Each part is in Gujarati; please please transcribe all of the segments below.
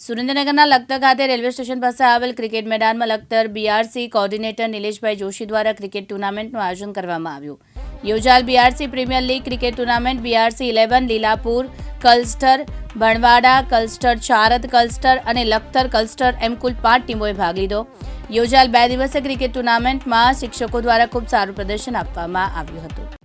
સુરેન્દ્રનગરના લખતર ખાતે રેલવે સ્ટેશન પાસે આવેલ ક્રિકેટ મેદાનમાં લખતર બીઆરસી કોર્ડિનેટર નિલેશભાઈ જોશી દ્વારા ક્રિકેટ ટુર્નામેન્ટનું આયોજન કરવામાં આવ્યું. યોજાયેલ BRC premier league cricket tournament BRC eleven, Lilapur, cluster Bhanvada cluster Charad cluster અને લખતર કલ્સ્ટર એમ કુલ પાંચ ટીમોએ ભાગ લીધો. યોજાયેલ બે દિવસીય ક્રિકેટ ટુર્નામેન્ટમાં શિક્ષકો દ્વારા ખૂબ સારું પ્રદર્શન આપવામાં આવ્યું હતું.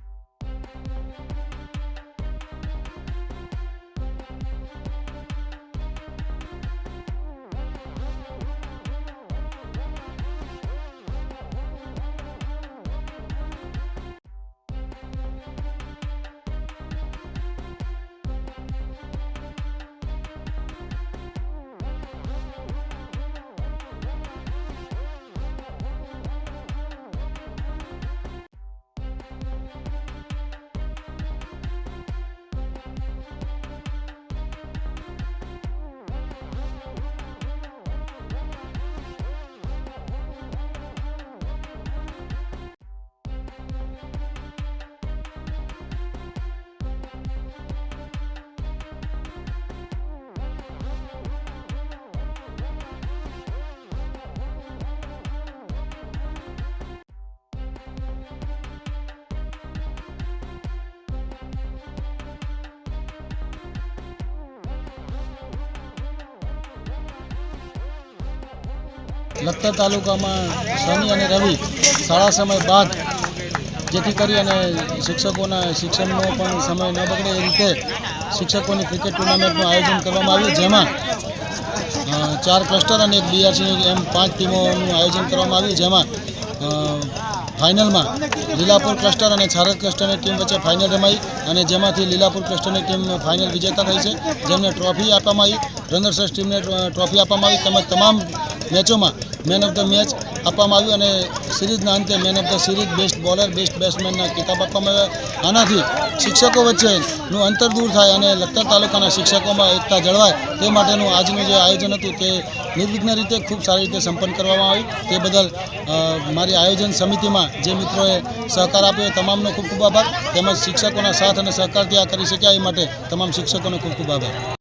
લખતર તાલુકામાં શનિ અને રવિ શાળા સમય બાદ જેથી કરી અને શિક્ષકોના શિક્ષણનો પણ સમય ન બગડે એ રીતે શિક્ષકોની ક્રિકેટ ટુર્નામેન્ટનું આયોજન કરવામાં આવ્યું, જેમાં ચાર ક્લસ્ટર અને એક બીઆરસી એમ પાંચ ટીમોનું આયોજન કરવામાં આવ્યું, જેમાં ફાઇનલમાં લીલાપુર ક્લસ્ટર અને છારક ક્લસ્ટરની ટીમ વચ્ચે ફાઇનલ રમાઈ અને જેમાંથી લીલાપુર ક્લસ્ટરની ટીમ ફાઇનલ વિજેતા થઈ છે, જેમને ટ્રોફી આપવામાં આવી રનર્સર્સ ટીમને ટ્રોફી આપવામાં આવી, તેમજ તમામ મેચોમાં મેન ઓફ ધ મેચ આપવામાં આવ્યું અને સિરીઝના અંતે man of the series best bowler best બેટ્સમેનના કિતાબ આપવામાં આવ્યા. આનાથી શિક્ષકો વચ્ચેનું અંતર દૂર થાય અને લખતર તાલુકાના શિક્ષકોમાં એકતા જળવાય તે માટેનું આજનું જે આયોજન હતું તે નિર્વિઘ્ન રીતે ખૂબ સારી રીતે સંપન્ન કરવામાં આવ્યું. તે બદલ મારી આયોજન સમિતિમાં જે મિત્રોએ સહકાર આપ્યો તમામનો ખૂબ ખૂબ આભાર. તેમજ શિક્ષકોના સાથ અને સહકારથી આ કરી શક્યા એ માટે તમામ શિક્ષકોનો ખૂબ ખૂબ આભાર.